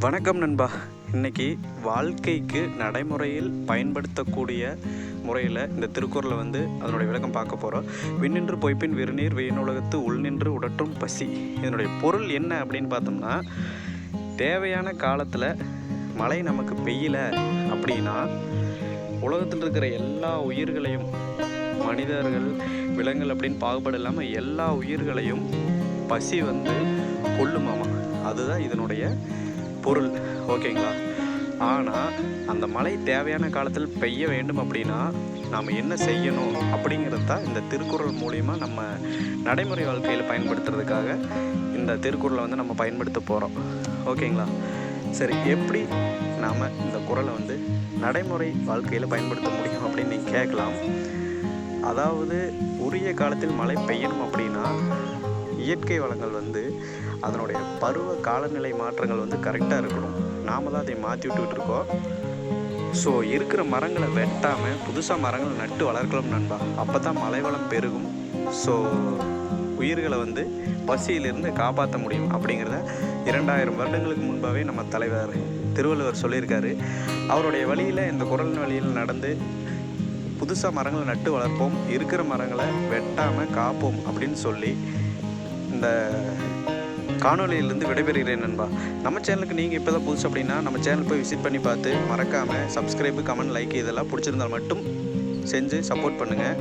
வணக்கம் நண்பா. இன்னைக்கு வாழ்க்கைக்கு நடைமுறையில் பயன்படுத்தக்கூடிய முறையில் இந்த திருக்குறளை வந்து அதனுடைய விளக்கம் பார்க்க போகிறோம் விண்ணின்று பொய்ப்பின் விருநீர் உள் உள்நின்று உடற்றும் பசி. இதனுடைய பொருள் என்ன அப்படின்னு பார்த்தோம்னா தேவையான காலத்தில் மழை நமக்கு பெய்யல அப்படின்னா உலகத்தில் இருக்கிற எல்லா உயிர்களையும் மனிதர்கள் விலங்குகள் அப்படின்னு பாகுபாடு இல்லாமல் எல்லா உயிர்களையும் பசி வந்து கொல்லுமாமா. அதுதான் இதனுடைய பொருள். ஓகேங்களா? ஆனால் அந்த மழை தேவையான காலத்தில் பெய்ய வேண்டும் அப்படின்னா நாம் என்ன செய்யணும் அப்படிங்கிறது தான் இந்த திருக்குறள் மூலிமா நம்ம நடைமுறை வாழ்க்கையில் பயன்படுத்துறதுக்காக இந்த திருக்குறளை வந்து நம்ம பயன்படுத்த போகிறோம் ஓகேங்களா? சரி எப்படி நாம் இந்த குறளை வந்து நடைமுறை வாழ்க்கையில் பயன்படுத்த முடியும் அப்படின்னு நீங்கள் கேட்கலாம். அதாவது உரிய காலத்தில் மழை பெய்யணும் அப்படின்னா இயற்கை வளங்கள் வந்து அதனுடைய பருவ காலநிலை மாற்றங்கள் வந்து கரெக்டாக இருக்கணும். நாம தான் அதை மாற்றி விட்டுக்கிட்டு இருக்கோம். ஸோ இருக்கிற மரங்களை வெட்டாமல் புதுசாக மரங்களை நட்டு வளர்க்கலாம் நண்பா. அப்போ தான் மலைவளம் பெருகும். ஸோ உயிர்களை வந்து பசியிலிருந்து காப்பாற்ற முடியும் அப்படிங்கிறத இரண்டாயிரம் வருடங்களுக்கு முன்பாகவே நம்ம தலைவர் திருவள்ளுவர் சொல்லியிருக்காரு. அவருடைய வழியில் இந்த குரல் வழியில் நடந்து புதுசாக மரங்களை நட்டு வளர்ப்போம் இருக்கிற மரங்களை வெட்டாமல் காப்போம் அப்படின்னு சொல்லி இந்த காணொலியிலேருந்து விடைபெறுகிறேன் நண்பா. நம்ம சேனலுக்கு நீங்கள் இப்போ தான் புதுசு அப்படின்னா நம்ம சேனல் போய் விசிட் பண்ணி பார்த்து மறக்காமல் சப்ஸ்கிரைபு கமெண்ட் லைக் இதெல்லாம் பிடிச்சிருந்தால் மட்டும் செஞ்சு சப்போர்ட் பண்ணுங்கள்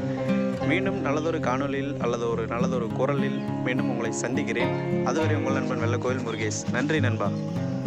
மீண்டும் நல்லதொரு காணொலியில் அல்லது ஒரு நல்லதொரு குரலில் மீண்டும் உங்களை சந்திக்கிறேன். அதுவரை உங்கள் நண்பன் வெள்ளக்கோயில் முருகேஷ். நன்றி நண்பா.